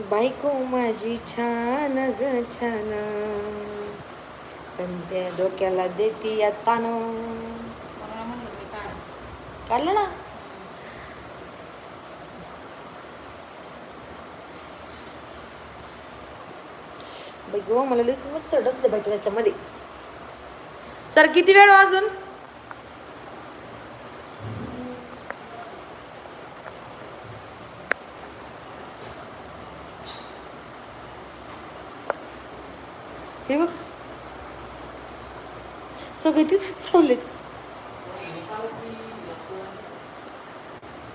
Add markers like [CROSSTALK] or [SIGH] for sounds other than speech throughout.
बायको माझी छान ग छान. पण त्या डोक्याला देती मी काढ. काढलं ना? बाई गो मला लईच मग चढसले बाई त्याच्यामध्ये सर किती वेळ हो अजून? हे बघ. सगळे तिथेच चावलेत.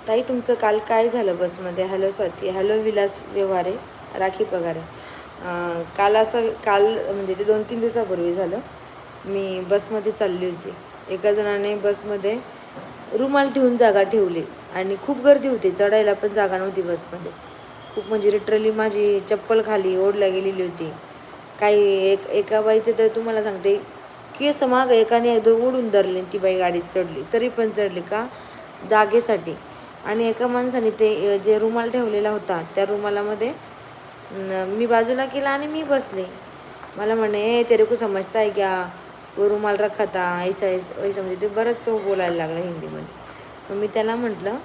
ताई तुमचं काल काय झालं बसमध्ये? Hello Swati hello Vilas Vyavahare Rakhi Pagare. आहे काल असं काल म्हणजे ते दोन तीन दिवसापूर्वी झालं. मी बसमध्ये चालली होती. एका जणाने बसमध्ये रुमाल ठेवून जागा ठेवली आणि खूप गर्दी होती. चढायला पण जागा नव्हती बसमध्ये. खूप म्हणजे लिटरली माझी चप्पल खाली ओढल्या गेलेली होती. काही एक एका बाईचं तर तुम्हाला सांगते केस मागं एकाने एकदम उडून धरले ती बाई गाडीत चढली. तरी पण चढली का? जागेसाठी. आणि एका माणसाने ते जे रुमाल ठेवलेला होता त्या रुमालामध्ये मी बाजूला केला आणि मी बसले. मला म्हणे तेरे को समजता है क्या वो रुमाल रखा था ऐसा ऐसा ऐसा म्हणजे ते बरंच तो बोलायला लागला हिंदीमध्ये. मग मी त्याला म्हटलं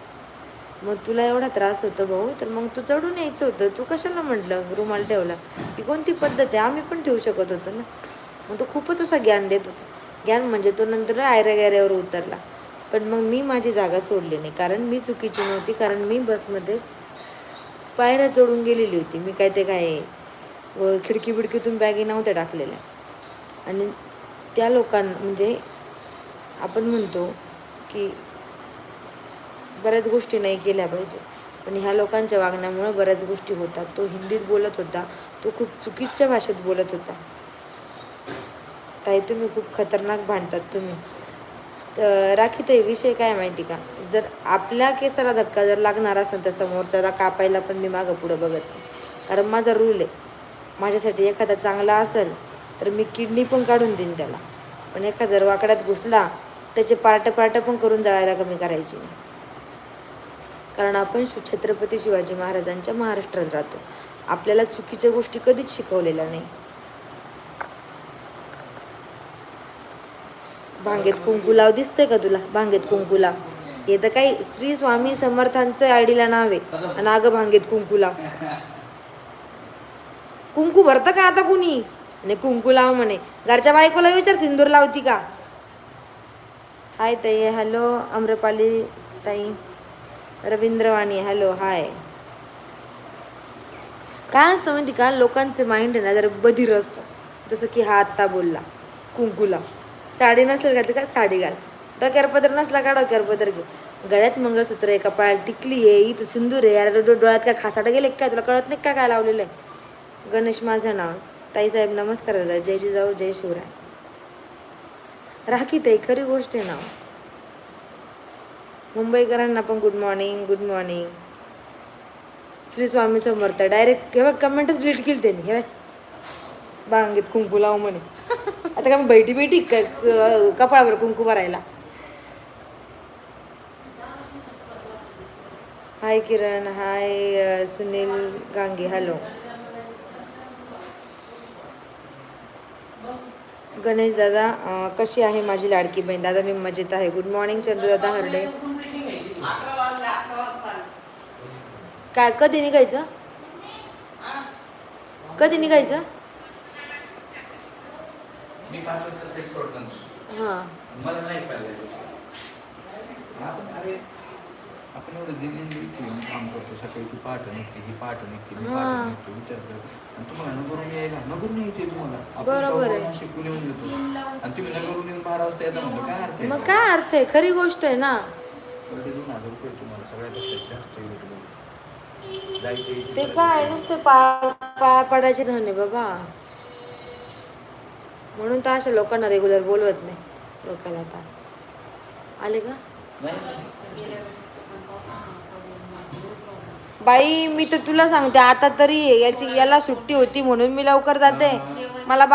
मग तुला एवढा त्रास होतो भाऊ तर मग तू चढून यायचं होतं. तू कशाला म्हटलं रुमाल ठेवला? ही कोणती पद्धत आहे? आम्ही पण ठेवू शकत होतो ना. मग तो खूपच असा ज्ञान देत होता. ज्ञान म्हणजे तो नंतर आयऱ्या गॅऱ्यावर उतरला. पण मग मी माझी जागा सोडली नाही. कारण मी चुकीची नव्हती. कारण मी बसमध्ये पायऱ्या चढून गेलेली होती. मी काय ते काय व खिडकी बिडकीतून बॅगी नव्हत्या टाकलेल्या. आणि त्या लोकांना म्हणजे आपण म्हणतो की बऱ्याच गोष्टी नाही केल्या पाहिजे. पण ह्या लोकांच्या वागण्यामुळे बऱ्याच गोष्टी होतात. तो हिंदीत बोलत होता. तो खूप चुकीच्या भाषेत बोलत होता. ताई तुम्ही खूप खतरनाक भांडतात तुम्ही. तर राखीताई विषय काय माहिती का? जर आपल्या केसाला धक्का जर लागणार असेल तर समोरच्याला कापायला पण मी मागं पुढं बघत नाही. कारण माझा रूल आहे. माझ्यासाठी एखादा चांगला असेल तर मी किडनी पण काढून देईन त्याला. पण एखादा जर वाकड्यात घुसला त्याचे पार्ट पार्ट पण करून जाळायला कमी करायची नाही. कारण आपण छत्रपती शिवाजी महाराजांच्या महाराष्ट्रात राहतो. आपल्याला चुकीच्या गोष्टी कधीच शिकवलेल्या नाही. भांगेत कुंकू लाव दिसतंय का तुला? भांगेत कुंकू लाव. हे तर काही श्री स्वामी समर्थांचं आयडीला नाव आहे. आणि अगं भांगेत कुंकू लाव. कुंकू भरतं का आता कुणी? आणि कुंकू लाव म्हणे. घरच्या बायकोला विचार सिंदूर लावती का? हाय ताई हॅलो अम्रपाली ताई. रवींद्रवाणी हॅलो हाय काय असतं माहिती का? लोकांचं माइंड आहे ना जरा बधीर असतं. जसं की हा आत्ता बोलला कुंकूला. साडी नसेल घातली तर का? साडी घाल. डोक्यावर पदर नसला का? डोक्यावर पदर घे. गळ्यात मंगळसूत्र आहे कपाळ टिकली आहे इथं सिंदूर आहे. यार डो- डोळ्यात काय खासाडं गेले काय? तुला कळत नाही का काय लावलेलं आहे? गणेश माझं नाव. ताईसाहेब नमस्कार दादा. जय जिजाऊ जय शिवराय. राखी ताई खरी गोष्ट आहे ना. मुंबईकरांना पण good morning good morning Shri Swami Samarth direct हे बघ कमेंटच डिलीट केली त्यांनी. हे बघ. बांगेत कुंकू लाव म्हणे. [LAUGHS] आता का मी बैठी बैठी कपाळावर कुंकू भरायला. Hi Kiran hi Sunil Gange hello Ganesh दादा कशी आहे माझी लाडकी बहीण? दादा मी मजेत आहे. गुड मॉर्निंग चंदू दादा हरडे. काय कधी निघायचं? कधी निघायचं? हां. ठेवून काम करतो सकाळी तू पाठ निघते ही पाठ निघते मी. पाठ निघतो विचार करतो आणि तुम्हाला नगरून यायला नगरून यायचे तुम्हाला आपण शिकून येऊन आणि तुम्ही नगरून येऊन बारा वाजता येता म्हणलं काय अर्थ मग काय अर्थ आहे खरी गोष्ट आहे ना पर ते दोन हजार रुपये तुम्हाला सगळ्यात जास्त ते काय. नुसते पाया पडायचे धने बाबा म्हणून तर अशा लोकांना रेग्युलर बोलवत नाही लोकांना आता आले का बाई मी तर तुला सांगते आता तरी याची याला सुट्टी होती म्हणून मी लवकर जाते. मला बा